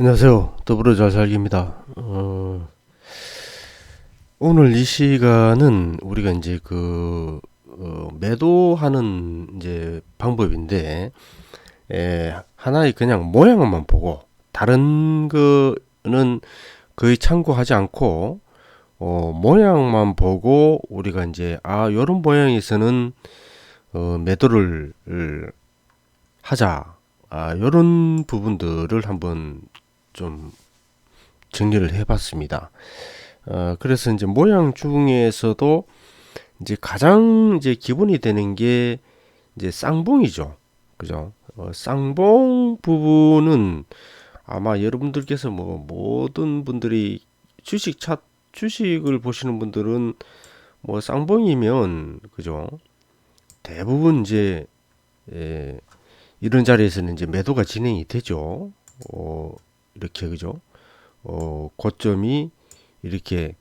안녕하세요. 더불어 잘 살기입니다. 어, 오늘 이 시간은 우리가 이제 그 어, 매도하는 이제 방법인데 에, 하나의 그냥 모양만 보고 다른 거는 거의 참고하지 않고 어, 모양만 보고 우리가 이제 아 요런 모양에서는 어, 매도를 하자 아 요런 부분들을 한번 좀 정리를 해봤습니다. 어, 그래서 이제 모양 중에서도 이제 가장 이제 기본이 되는 게 이제 쌍봉이죠. 그죠? 어, 쌍봉 부분은 아마 여러분들께서 뭐 모든 분들이 주식 차 주식을 보시는 분들은 뭐 쌍봉이면 그죠? 대부분 이제 예, 이런 자리에서는 이제 매도가 진행이 되죠. 어, 이렇게 그죠? 어, 고점이 이렇게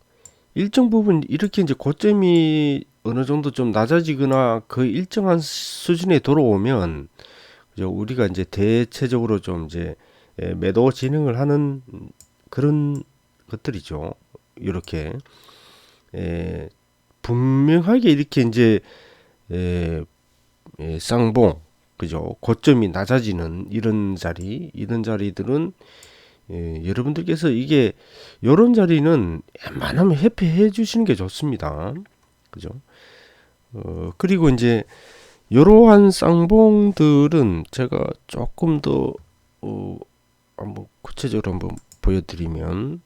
일정 부분 이렇게 이제 고점이 어느 정도 좀 낮아지거나 그 일정한 수준에 돌아오면 그죠? 우리가 이제 대체적으로 좀 이제 예, 매도 진행을 하는 그런 것들이죠. 이렇게 예, 분명하게 이렇게 이제 예, 예, 쌍봉 그죠? 고점이 낮아지는 이런 자리, 이런 자리들은 예, 여러분들께서 이게 요런 자리는 웬만하면 회피해 주시는 게 좋습니다. 그죠? 어, 그리고 이제 요러한 쌍봉들은 제가 조금 더 어, 한번 구체적으로 한번 보여드리면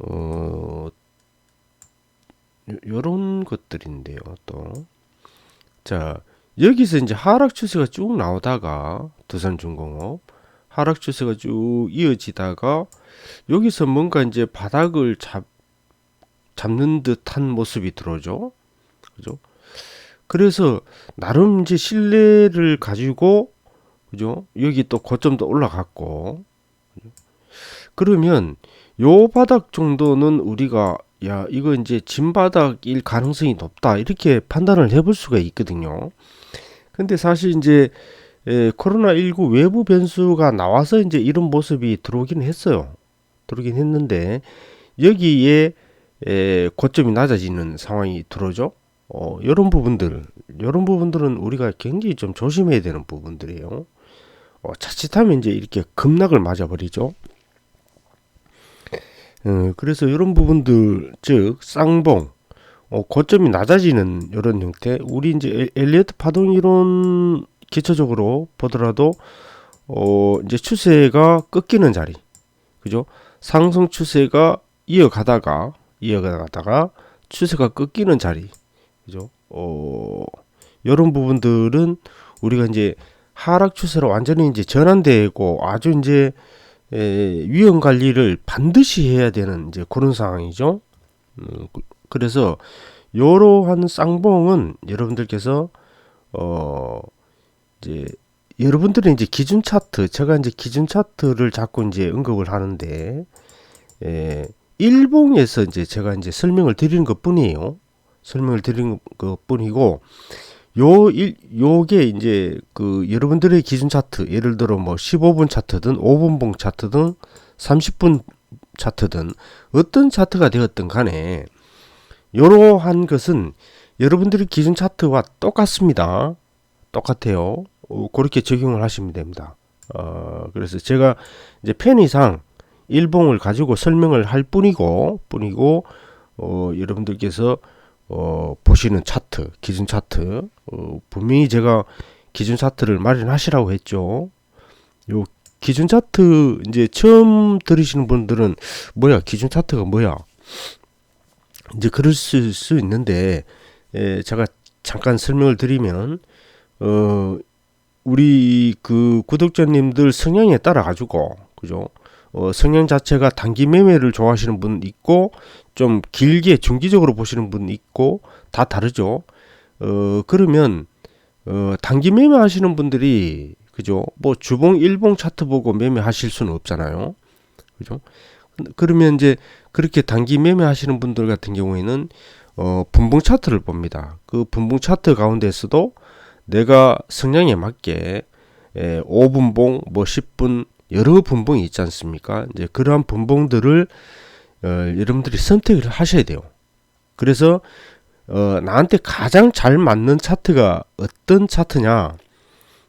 어, 요런 것들인데요. 또 자, 여기서 이제 하락 추세가 쭉 나오다가 두산 중공업 하락 추세가 쭉 이어지다가 여기서 뭔가 이제 바닥을 잡 잡는 듯한 모습이 들어오죠. 그죠? 그래서 나름 이제 신뢰를 가지고 그죠? 여기 또 고점도 올라갔고 그러면 요 바닥 정도는 우리가 야 이거 이제 진바닥일 가능성이 높다 이렇게 판단을 해볼 수가 있거든요. 근데 사실 이제 예, 코로나19 외부 변수가 나와서 이제 이런 모습이 들어오긴 했어요. 들어오긴 했는데 여기에 예, 고점이 낮아지는 상황이 들어오죠. 어, 이런 부분들, 이런 부분들은 우리가 굉장히 좀 조심해야 되는 부분들이에요. 어, 자칫하면 이제 이렇게 급락을 맞아버리죠. 어, 그래서 이런 부분들, 즉 쌍봉, 어, 고점이 낮아지는 이런 형태, 우리 이제 엘리어트 파동 이론 기초적으로 보더라도 어, 이제 추세가 꺾이는 자리, 그죠? 상승 추세가 이어가다가 이어가다가 추세가 꺾이는 자리, 그죠? 어, 이런 부분들은 우리가 이제 하락 추세로 완전히 이제 전환되고 아주 이제 에, 위험 관리를 반드시 해야 되는 이제 그런 상황이죠. 음, 그래서 이러한 쌍봉은 여러분들께서 어 이제 여러분들은 이제 기준 차트 제가 이제 기준 차트를 자꾸 이제 언급을 하는데 예, 일봉에서 이제 제가 이제 설명을 드리는 것 뿐이에요. 설명을 드리는 것 뿐이고 요 일, 요게 이제 그 여러분들의 기준 차트 예를 들어 뭐 15분 차트든 5분봉 차트든 30분 차트든 어떤 차트가 되었든 간에 이러한 것은 여러분들의 기준 차트와 똑같습니다. 똑같아요. 어, 그렇게 적용을 하시면 됩니다. 어, 그래서 제가 이제 편의상 일봉을 가지고 설명을 할 뿐이고 뿐이고 어, 여러분들께서 어, 보시는 차트, 기준 차트 어, 분명히 제가 기준 차트를 마련하시라고 했죠. 요 기준 차트 이제 처음 들으시는 분들은 뭐야 기준 차트가 뭐야 이제 그럴 수, 수 있는데 예, 제가 잠깐 설명을 드리면 어 우리 그 구독자님들 성향에 따라 가지고 그죠 어, 성향 자체가 단기 매매를 좋아하시는 분 있고 좀 길게 중기적으로 보시는 분 있고 다 다르죠. 어 그러면 어 단기 매매 하시는 분들이 그죠? 뭐 주봉 일봉 차트 보고 매매하실 수는 없잖아요. 그죠? 그러면 이제 그렇게 단기 매매 하시는 분들 같은 경우에는 어, 분봉 차트를 봅니다. 그 분봉 차트 가운데서도 내가 성향에 맞게 에, 5분봉, 뭐 10분, 여러 분봉이 있지 않습니까? 이제 그러한 분봉들을 어, 여러분들이 선택을 하셔야 돼요. 그래서 어, 나한테 가장 잘 맞는 차트가 어떤 차트냐?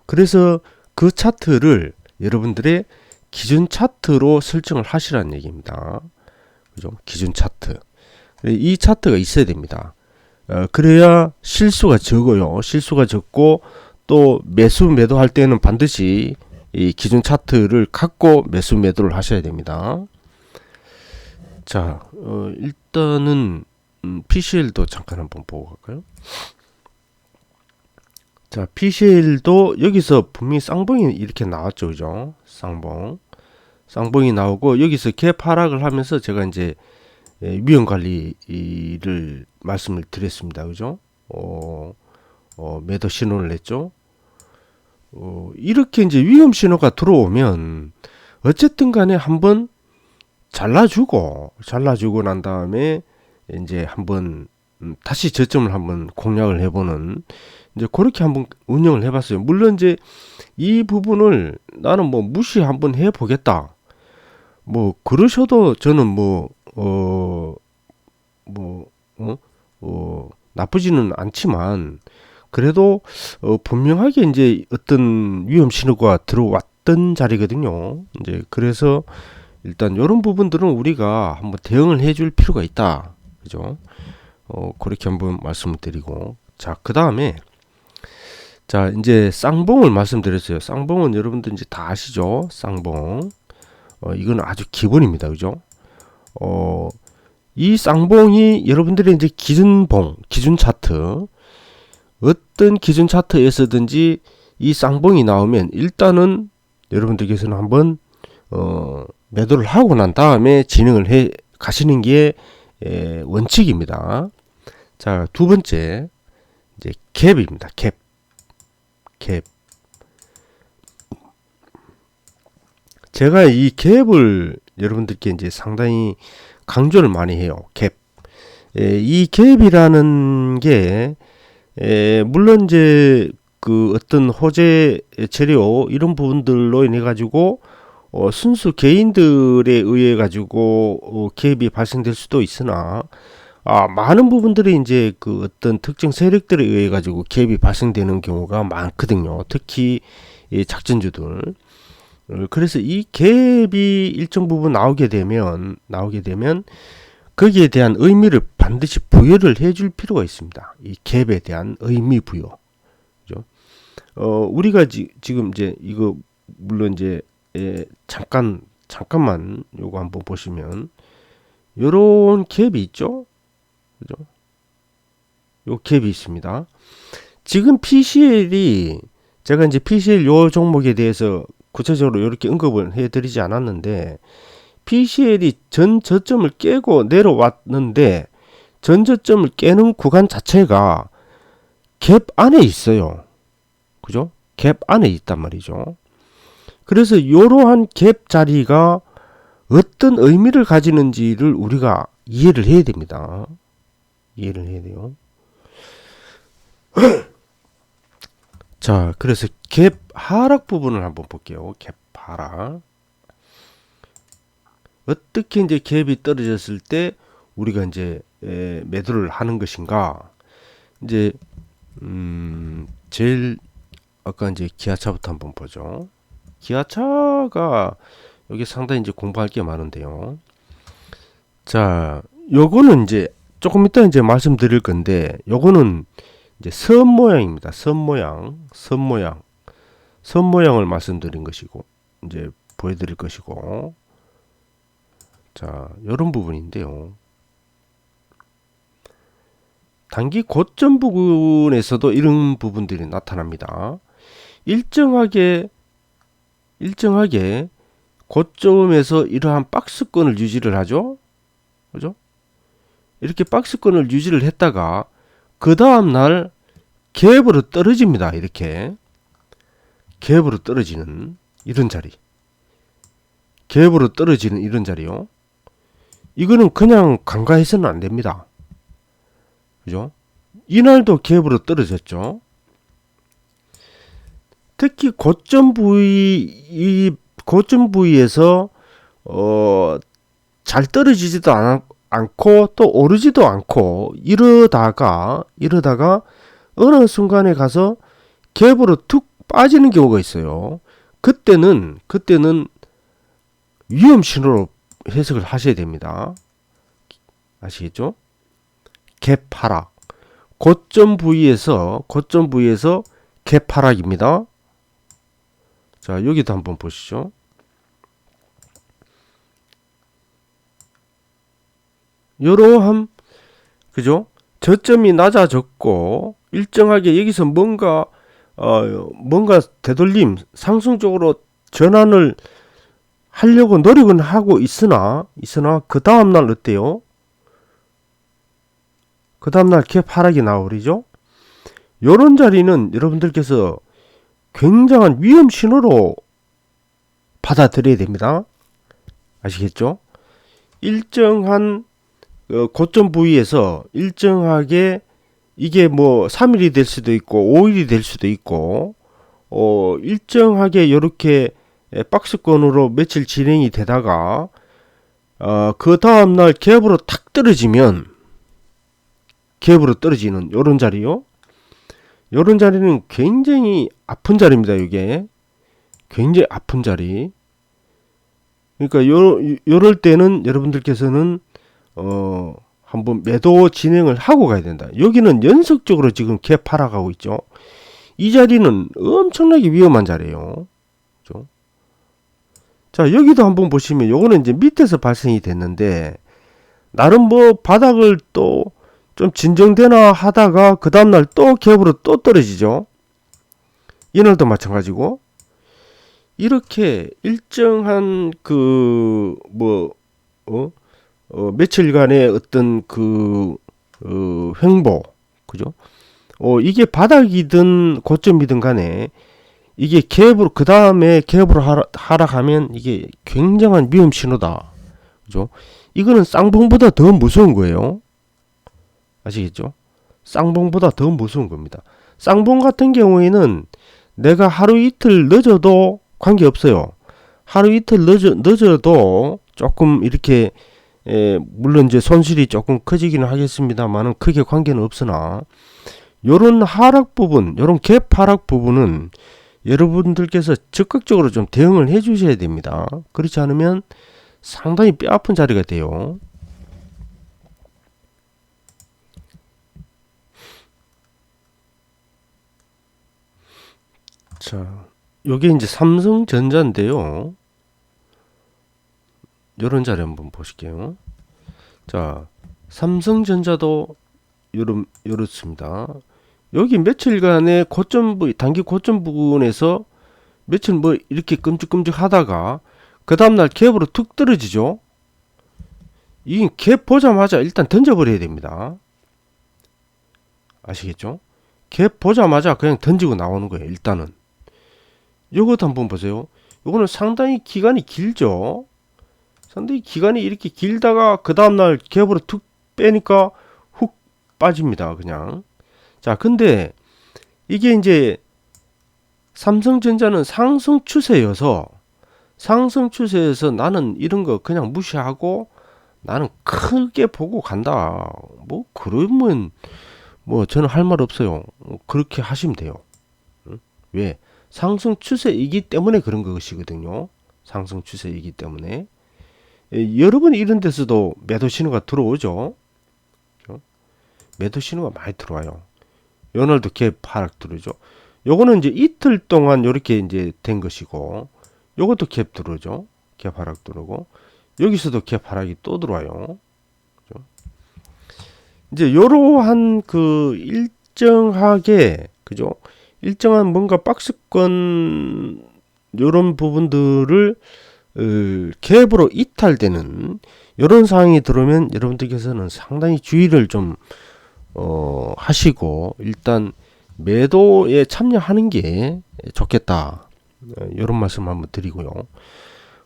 그래서 그 차트를 여러분들의 기준 차트로 설정을 하시라는 얘기입니다. 그죠? 기준 차트. 이 차트가 있어야 됩니다. 어, 그래야 실수가 적어요. 실수가 적고 또 매수 매도할 때는 반드시 이 기준 차트를 갖고 매수 매도를 하셔야 됩니다. 자, 어, 일단은 음, PCL도 잠깐 한번 보고 갈까요? 자, PCL도 여기서 분명히 쌍봉이 이렇게 나왔죠, 그죠? 쌍봉. 쌍봉이 나오고 여기서 갭 하락을 하면서 제가 이제 예, 위험 관리를 말씀을 드렸습니다, 그죠? 어, 어, 매도 신호를 냈죠. 어, 이렇게 이제 위험 신호가 들어오면 어쨌든 간에 한번 잘라주고 잘라주고 난 다음에 이제 한번 음, 다시 저점을 한번 공략을 해보는 이제 그렇게 한번 운영을 해봤어요. 물론 이제 이 부분을 나는 뭐 무시 한번 해보겠다. 뭐 그러셔도 저는 뭐 어 뭐 어, 어 나쁘지는 않지만 그래도 어, 분명하게 이제 어떤 위험 신호가 들어왔던 자리거든요. 이제 그래서 일단 이런 부분들은 우리가 한번 대응을 해줄 필요가 있다. 그죠? 어, 그렇게 한번 말씀을 드리고. 자, 그 다음에, 자, 이제 쌍봉을 말씀드렸어요. 쌍봉은 여러분들 이제 다 아시죠? 쌍봉. 어, 이건 아주 기본입니다. 그죠? 어, 이 쌍봉이 여러분들의 이제 기준봉, 기준 차트, 어떤 기준 차트에서든지 이 쌍봉이 나오면 일단은 여러분들께서는 한번 어, 매도를 하고 난 다음에 진행을 해 가시는 게 에, 원칙입니다. 자, 두 번째 이제 갭입니다. 갭. 갭. 제가 이 갭을 여러분들께 이제 상당히 강조를 많이 해요. 갭. 에, 이 갭이라는 게 에, 물론 이제 그 어떤 호재 재료 이런 부분들로 인해 가지고 어, 순수 개인들에 의해 가지고 어, 갭이 발생될 수도 있으나 아, 많은 부분들이 이제 그 어떤 특정 세력들에 의해 가지고 갭이 발생되는 경우가 많거든요. 특히 이 작전주들. 어, 그래서 이 갭이 일정 부분 나오게 되면 나오게 되면 거기에 대한 의미를 반드시 부여를 해줄 필요가 있습니다. 이 갭에 대한 의미 부여. 그죠? 어, 우리가 지, 금 이제 이거 물론 이제 예, 잠깐 잠깐만 요거 한번 보시면 요런 갭이 있죠? 그죠? 요 갭이 있습니다. 지금 PCL이 제가 이제 PCL 요 종목에 대해서 구체적으로 이렇게 언급을 해드리지 않았는데 PCL이 전 저점을 깨고 내려왔는데 전 저점을 깨는 구간 자체가 갭 안에 있어요. 그죠? 갭 안에 있단 말이죠. 그래서 이러한 갭 자리가 어떤 의미를 가지는지를 우리가 이해를 해야 됩니다. 이해를 해야 돼요. 자, 그래서 갭 하락 부분을 한번 볼게요. 갭 하락. 어떻게 이제 갭이 떨어졌을 때 우리가 이제 에, 매도를 하는 것인가? 이제 음, 제일 아까 이제 기아차부터 한번 보죠. 기아차가 여기 상당히 이제 공부할 게 많은데요. 자, 요거는 이제 조금 이따 이제 말씀드릴 건데, 요거는 이제 선 모양입니다. 선 모양, 선 모양, 선 모양을 말씀드린 것이고, 이제 보여드릴 것이고, 자, 이런 부분인데요. 단기 고점 부분에서도 이런 부분들이 나타납니다. 일정하게 일정하게 고점에서 이러한 박스권을 유지를 하죠. 그죠? 이렇게 박스권을 유지를 했다가 그 다음 날 갭으로 떨어집니다. 이렇게 갭으로 떨어지는 이런 자리. 갭으로 떨어지는 이런 자리요. 이거는 그냥 간과해서는 안 됩니다. 그죠? 이날도 갭으로 떨어졌죠. 특히 고점 부위 이 고점 부위에서 어, 잘 떨어지지도 않, 않고 또 오르지도 않고 이러다가 이러다가 어느 순간에 가서 갭으로 툭 빠지는 경우가 있어요. 그때는 그때는 위험 신호로 해석을 하셔야 됩니다. 아시겠죠? 갭 하락. 고점 부위에서 고점 부위에서 갭 하락입니다. 자, 여기도 한번 보시죠. 요러한 그죠? 저점이 낮아졌고 일정하게 여기서 뭔가 어 뭔가 되돌림 상승 쪽으로 전환을 하려고 노력은 하고 있으나 있으나 그 다음 날 어때요? 그 다음 날캡 하락이 나오리죠? 요런 자리는 여러분들께서 굉장한 위험 신호로 받아들여야 됩니다. 아시겠죠? 일정한 어, 고점 부위에서 일정하게 이게 뭐 3일이 될 수도 있고 5일이 될 수도 있고 어 일정하게 이렇게 박스권으로 며칠 진행이 되다가 어 그 다음 날 갭으로 탁 떨어지면 갭으로 떨어지는 요런 자리요. 요런 자리는 굉장히 아픈 자리입니다. 이게 굉장히 아픈 자리. 그러니까 요 요럴 때는 여러분들께서는 어 한번 매도 진행을 하고 가야 된다. 여기는 연속적으로 지금 갭 팔아가고 있죠. 이 자리는 엄청나게 위험한 자리예요. 그죠? 자, 여기도 한번 보시면 요거는 이제 밑에서 발생이 됐는데 나름 뭐 바닥을 또 좀 진정되나 하다가 그 다음날 또 갭으로 또 떨어지죠. 이날도 마찬가지고 이렇게 일정한 그 뭐 어? 어, 며칠간의 어떤 그 어, 횡보, 그죠? 어, 이게 바닥이든 고점이든 간에 이게 갭으로 그 다음에 갭으로 하락, 하락 하면 이게 굉장한 위험 신호다, 그죠? 이거는 쌍봉보다 더 무서운 거예요. 아시겠죠? 쌍봉보다 더 무서운 겁니다. 쌍봉 같은 경우에는 내가 하루 이틀 늦어도 관계 없어요. 하루 이틀 늦어, 늦어도 조금 이렇게 예, 물론 이제 손실이 조금 커지기는 하겠습니다만은 크게 관계는 없으나 요런 하락 부분, 요런 갭 하락 부분은 여러분들께서 적극적으로 좀 대응을 해 주셔야 됩니다. 그렇지 않으면 상당히 뼈 아픈 자리가 돼요. 자, 요게 이제 삼성전자인데요. 요런 자리 한번 보실게요. 자, 삼성전자도 요런 요렇습니다. 여기 며칠간의 고점 부 단기 고점 부분에서 며칠 뭐 이렇게 끔찍끔찍 하다가 그 다음날 갭으로 툭 떨어지죠. 이갭 보자마자 일단 던져버려야 됩니다. 아시겠죠? 갭 보자마자 그냥 던지고 나오는 거예요. 일단은. 요것도 한번 보세요. 요거는 상당히 기간이 길죠. 상당히 기간이 이렇게 길다가 그 다음날 갭으로 툭 빼니까 훅 빠집니다. 그냥. 자, 근데 이게 이제 삼성전자는 상승 추세여서 상승 추세에서 나는 이런 거 그냥 무시하고 나는 크게 보고 간다. 뭐 그러면 뭐 저는 할 말 없어요. 그렇게 하시면 돼요. 왜? 상승 추세이기 때문에 그런 것이거든요. 상승 추세이기 때문에. 예, 여러분 이런 데서도 매도 신호가 들어오죠. 매도 신호가 많이 들어와요. 요날도 갭 하락 들어오죠. 요거는 이제 이틀 동안 요렇게 이제 된 것이고 요것도 갭 들어오죠. 갭 하락 들어오고 여기서도 갭 하락이 또 들어와요. 그죠? 이제 요러한 그 일정하게 그죠? 일정한 뭔가 박스권 요런 부분들을 어, 갭으로 이탈되는 이런 상황이 들어오면 여러분들께서는 상당히 주의를 좀 어, 하시고 일단 매도에 참여하는 게 좋겠다. 이런 어, 말씀 한번 드리고요.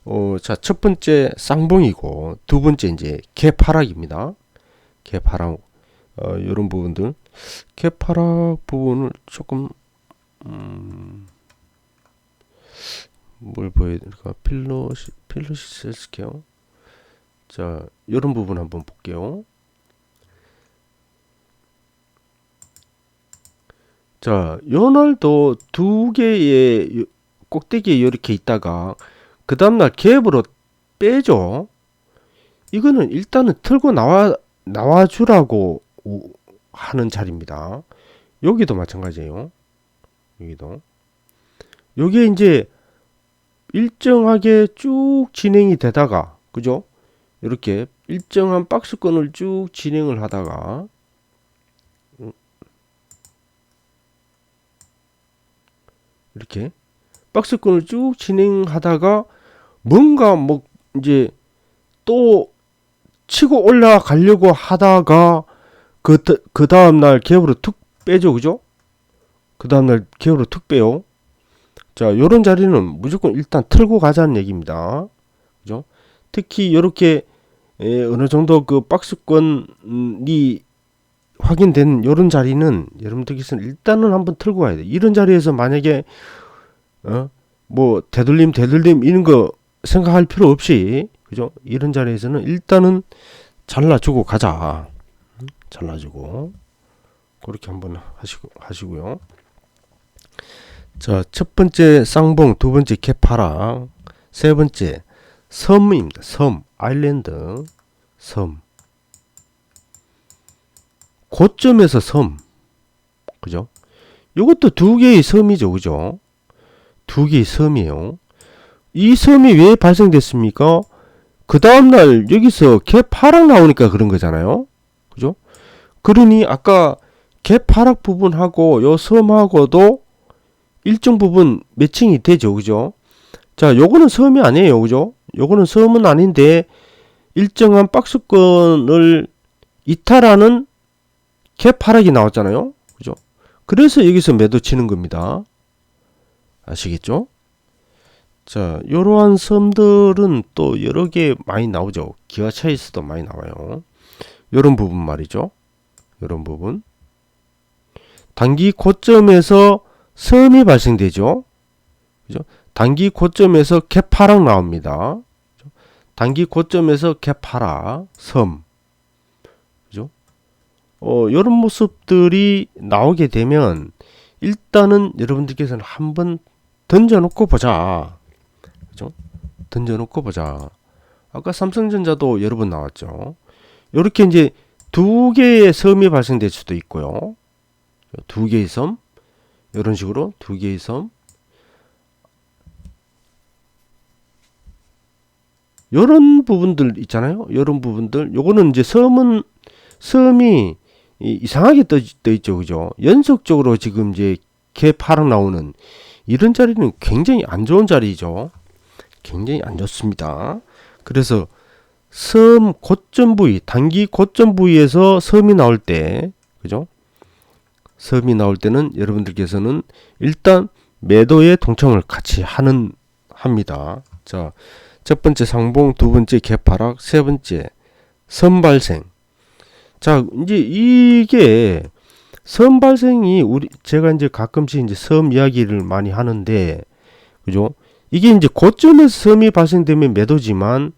어, 자, 첫 번째 쌍봉이고 두 번째 이제. 갭 하락 어, 이런 부분들 갭 하락 부분을 조금 음, 뭘 보여드릴까? 필로시 필로시스 헬스케어. 자, 이런 부분 한번 볼게요. 자, 요 날도 두 개의 요- 꼭대기에 이렇게 있다가 그 다음날 갭으로 빼죠. 이거는 일단은 틀고 나와 나와 주라고 오- 하는 자리입니다. 여기도 마찬가지예요. 여기도. 요게 이제 일정하게 쭉 진행이 되다가 그죠? 이렇게 일정한 박스권을 쭉 진행을 하다가 음, 이렇게 박스권을 쭉 진행하다가 뭔가 뭐 이제 또 치고 올라가려고 하다가 그, 그 다음날 갭으로 툭 빼죠 그죠? 그 다음날 갭으로 툭 빼요 자 요런 자리는 무조건 일단 틀고 가자는 얘기입니다 그죠? 특히 이렇게 어느 정도 그 박스권이 확인된 요런 자리는 여러분들께서는 일단은 한번 틀고 가야 돼 이런 자리에서 만약에 어? 뭐 되돌림 되돌림 이런 거 생각할 필요 없이 그죠? 이런 자리에서는 일단은 잘라주고 가자. 음, 잘라주고 그렇게 한번 하시고 하시고요. 자, 첫 번째 쌍봉, 두 번째 개파랑, 세 번째 섬입니다. 섬, 아일랜드, 섬. 고점에서 섬, 그죠? 이것도 두 개의 섬이죠, 그죠? 두 개의 섬이에요. 이 섬이 왜 발생됐습니까? 그 다음날 여기서 갭 하락 나오니까 그런 거잖아요. 그죠? 그러니 아까 갭 하락 부분하고 요 섬하고도 일정 부분 매칭이 되죠. 그죠? 자, 요거는 섬이 아니에요. 그죠? 요거는 섬은 아닌데 일정한 박스권을 이탈하는 갭 하락이 나왔잖아요. 그죠? 그래서 여기서 매도 치는 겁니다. 아시겠죠? 자, 이러한 섬들은 또 여러 개 많이 나오죠. 기아 차이스도 많이 나와요. 이런 부분 말이죠. 이런 부분. 단기 고점에서 섬이 발생되죠. 그죠? 단기 고점에서 개파락 나옵니다. 단기 고점에서 개파락, 섬. 그죠? 어, 이런 모습들이 나오게 되면 일단은 여러분들께서는 한번 던져놓고 보자. 그죠? 던져놓고 보자. 아까 삼성전자도 여러 번 나왔죠. 이렇게 이제 두 개의 섬이 발생될 수도 있고요. 두 개의 섬, 이런 식으로 두 개의 섬. 이런 부분들 있잖아요. 이런 부분들. 요거는 이제 섬은 섬이 이- 이상하게 떠, 떠 있죠, 그죠? 연속적으로 지금 이제 개 파락 나오는 이런 자리는 굉장히 안 좋은 자리죠. 굉장히 안 좋습니다. 그래서 섬 고점 부위, 단기 고점 부위에서 섬이 나올 때, 그죠? 섬이 나올 때는 여러분들께서는 일단 매도에 동참을 같이 하는 합니다. 자, 첫 번째 상봉, 두 번째 개파락, 세 번째 섬 발생. 자, 이제 이게 섬 발생이 우리 제가 이제 가끔씩 이제 섬 이야기를 많이 하는데 그죠? 이게 이제 고점에서 섬이 발생되면 매도지만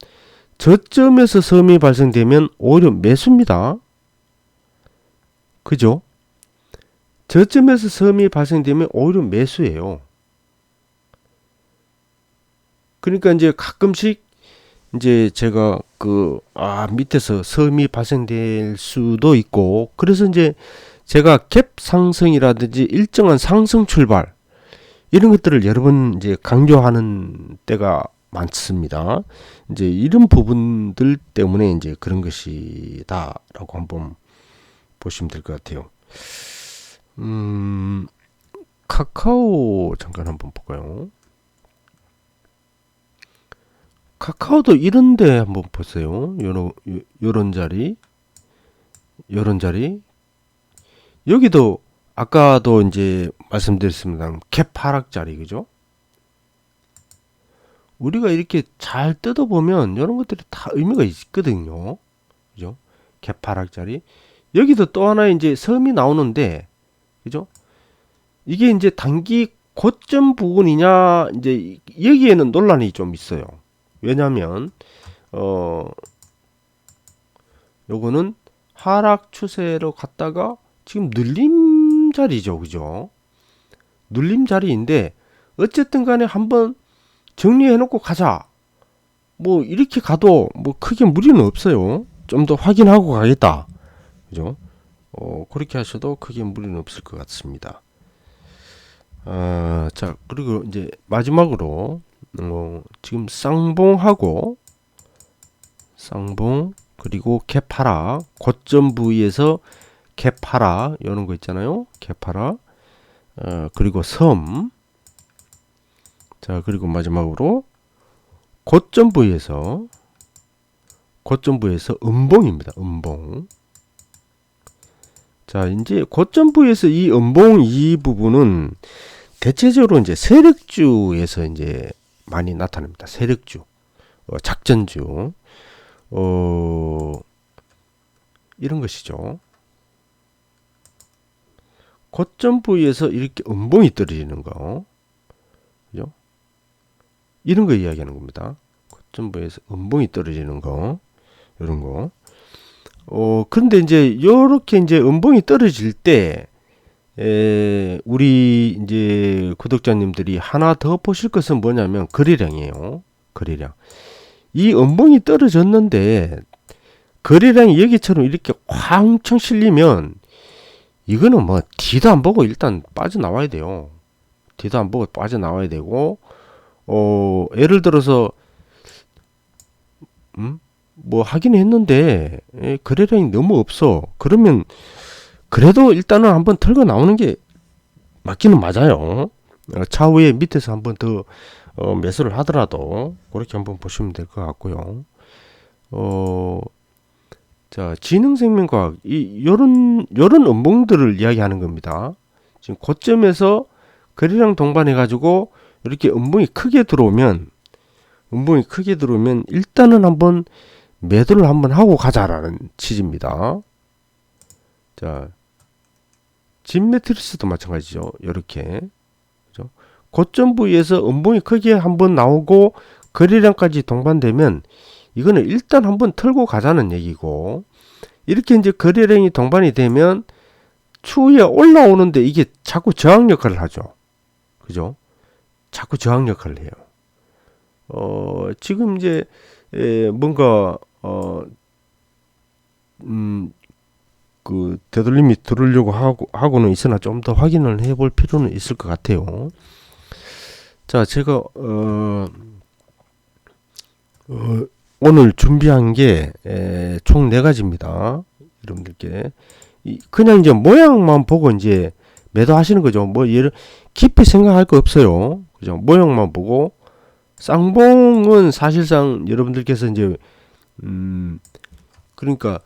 저점에서 섬이 발생되면 오히려 매수입니다. 그죠? 저점에서 섬이 발생되면 오히려 매수예요. 그러니까 이제 가끔씩 이제 제가 그 아 밑에서 섬이 발생될 수도 있고 그래서 이제 제가 갭 상승이라든지 일정한 상승 출발 이런 것들을 여러 번 이제 강조하는 때가 많습니다. 이제 이런 부분들 때문에 이제 그런 것이다라고 한번 보시면 될 것 같아요. 음, 카카오 잠깐 한번 볼까요? 카카오도 이런데 한번 보세요. 요런 요- 요런 자리, 요런 자리. 여기도 아까도 이제 말씀드렸습니다. 캡 하락 자리 그죠? 우리가 이렇게 잘 뜯어보면 이런 것들이 다 의미가 있거든요. 그죠? 캡 하락 자리. 여기도 또 하나 이제 섬이 나오는데, 그죠? 이게 이제 단기 고점 부분이냐 이제 여기에는 논란이 좀 있어요. 왜냐하면 어 요거는 하락 추세로 갔다가 지금 눌림 자리죠, 그죠? 눌림 자리인데 어쨌든 간에 한번 정리해 놓고 가자. 뭐 이렇게 가도 뭐 크게 무리는 없어요. 좀 더 확인하고 가겠다. 그죠? 어, 그렇게 하셔도 크게 무리는 없을 것 같습니다. 아, 자, 그리고 이제 마지막으로 어, 지금 쌍봉하고 쌍봉 그리고 개파라 고점 부위에서 개파라 이런 거 있잖아요. 개파라 어, 그리고 섬. 자, 그리고 마지막으로 고점 부위에서 고점 부위에서 음봉입니다. 음봉. 자, 이제 고점 부위에서 이 음봉 이 부분은 대체적으로 이제 세력주에서 이제 많이 나타납니다. 세력주, 어, 작전주, 어, 이런 것이죠. 고점 부위에서 이렇게 음봉이 떨어지는 거, 그죠? 이런 거 이야기하는 겁니다. 고점 부위에서 음봉이 떨어지는 거, 이런 거. 어, 그런데 이제 요렇게 이제 음봉이 떨어질 때, 에, 우리 이제 구독자님들이 하나 더 보실 것은 뭐냐면 거래량이에요. 거래량. 이 음봉이 떨어졌는데 거래량이 여기처럼 이렇게 황청 실리면 이거는 뭐 뒤도 안 보고 일단 빠져나와야 돼요. 뒤도 안 보고 빠져나와야 되고 어 예를 들어서 음? 뭐 하긴 했는데 예, 거래량이 너무 없어. 그러면 그래도 일단은 한번 털고 나오는 게 맞기는 맞아요. 어, 차후에 밑에서 한번 더 어, 매수를 하더라도 그렇게 한번 보시면 될 것 같고요. 어, 자 지능생명과학 이 요런 요런 음봉들을 이야기하는 겁니다. 지금 고점에서 거래량 동반해 가지고 이렇게 음봉이 크게 들어오면 음봉이 크게 들어오면 일단은 한번 매도를 한번 하고 가자라는 취지입니다. 자, 진 매트리스도 마찬가지죠. 이렇게 그죠? 고점 부위에서 음봉이 크게 한번 나오고 거래량까지 동반되면 이거는 일단 한번 털고 가자는 얘기고 이렇게 이제 거래량이 동반이 되면 추후에 올라오는데 이게 자꾸 저항 역할을 하죠. 그죠? 자꾸 저항 역할을 해요. 어, 지금 이제 에, 뭔가 어, 음, 그 되돌림이 들으려고 하고 하고는 있으나 좀 더 확인을 해볼 필요는 있을 것 같아요. 자, 제가 어, 어 오늘 준비한 게 총 네 가지입니다. 여러분들께 이, 그냥 이제 모양만 보고 이제 매도하시는 거죠. 뭐 예를 깊이 생각할 거 없어요. 그죠? 모양만 보고 쌍봉은 사실상 여러분들께서 이제 음 그러니까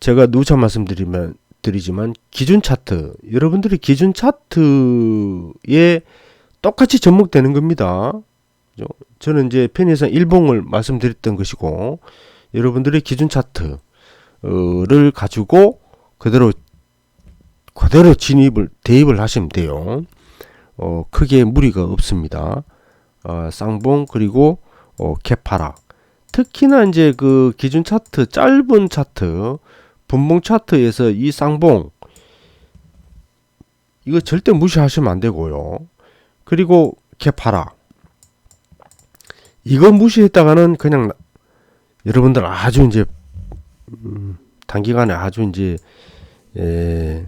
제가 누차 말씀드리면 드리지만 기준 차트 여러분들이 기준 차트에 똑같이 접목되는 겁니다. 저는 이제 편의상 일봉을 말씀드렸던 것이고 여러분들의 기준 차트를 가지고 그대로 그대로 진입을 대입을 하시면 돼요. 어, 크게 무리가 없습니다. 어, 쌍봉 그리고 어, 개파락 특히나 이제 그 기준 차트 짧은 차트 분봉 차트에서 이 쌍봉 이거 절대 무시하시면 안 되고요. 그리고 개파락 이거 무시했다가는 그냥 여러분들 아주 이제 음, 단기간에 아주 이제 에,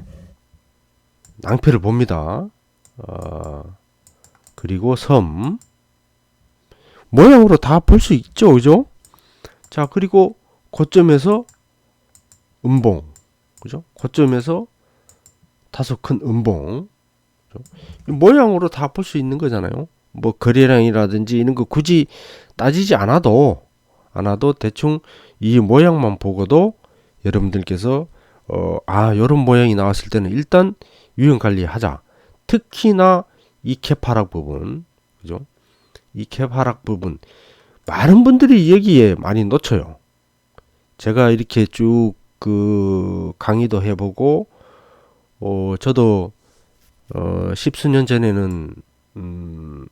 낭패를 봅니다. 어, 그리고 섬 모양으로 다 볼 수 있죠, 그죠? 자 그리고 고점에서 음봉, 그죠? 고점에서 다소 큰 음봉, 그죠? 모양으로 다 볼 수 있는 거잖아요. 뭐 거래량이라든지 이런 거 굳이 따지지 않아도 않아도 대충 이 모양만 보고도 여러분들께서 어, 아, 요런 모양이 나왔을 때는 일단 유형 관리하자. 특히나 이 캐파락 부분, 그죠? 이 캐파락 부분 많은 분들이 여기에 많이 놓쳐요. 제가 이렇게 쭉 그 강의도 해보고 어 저도 어 십수년 전에는 음,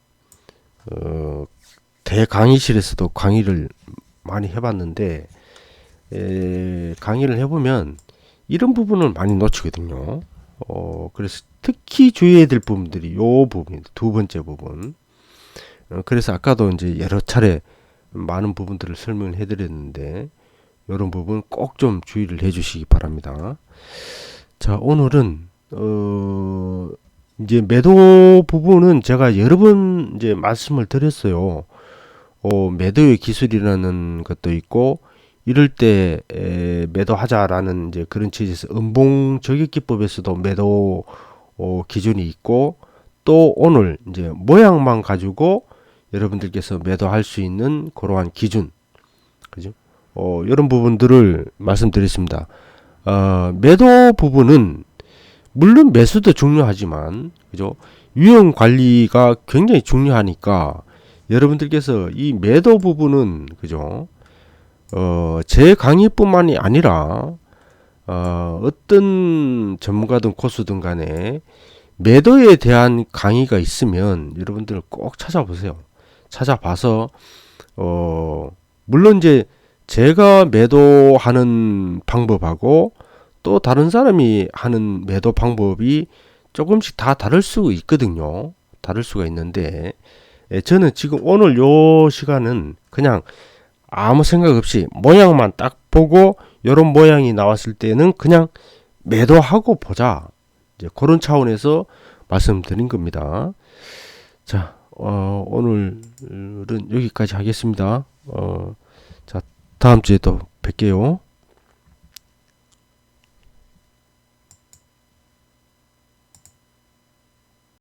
어, 대강의실에서도 강의를 많이 해봤는데 에, 강의를 해보면 이런 부분을 많이 놓치거든요. 어, 그래서 특히 주의해야 될 부분들이 요 부분입니다. 두 번째 부분. 어, 그래서 아까도 이제 여러 차례 많은 부분들을 설명을 해드렸는데 이런 부분 꼭 좀 주의를 해 주시기 바랍니다. 자 오늘은 어 이제 매도 부분은 제가 여러 번 이제 말씀을 드렸어요. 어 매도의 기술이라는 것도 있고 이럴 때 에, 매도하자라는 이제 그런 취지에서 음봉 저격 기법에서도 매도 어, 기준이 있고 또 오늘 이제 모양만 가지고 여러분들께서 매도할 수 있는 그러한 기준 그죠? 어, 이런 부분들을 말씀드렸습니다. 어, 매도 부분은 물론 매수도 중요하지만 그죠? 유형 관리가 굉장히 중요하니까 여러분들께서 이 매도 부분은 그죠? 어, 제 강의뿐만이 아니라 어, 어떤 전문가든 코스든 간에 매도에 대한 강의가 있으면 여러분들 꼭 찾아보세요. 찾아봐서 어, 물론 이제 제가 매도하는 방법하고 또 다른 사람이 하는 매도 방법이 조금씩 다 다를 수 있거든요. 다를 수가 있는데 예, 저는 지금 오늘 요 시간은 그냥 아무 생각 없이 모양만 딱 보고 요런 모양이 나왔을 때는 그냥 매도하고 보자. 이제 그런 차원에서 말씀드린 겁니다. 자, 어, 오늘은 여기까지 하겠습니다. 어, 자, 다음 주에 또 뵐게요.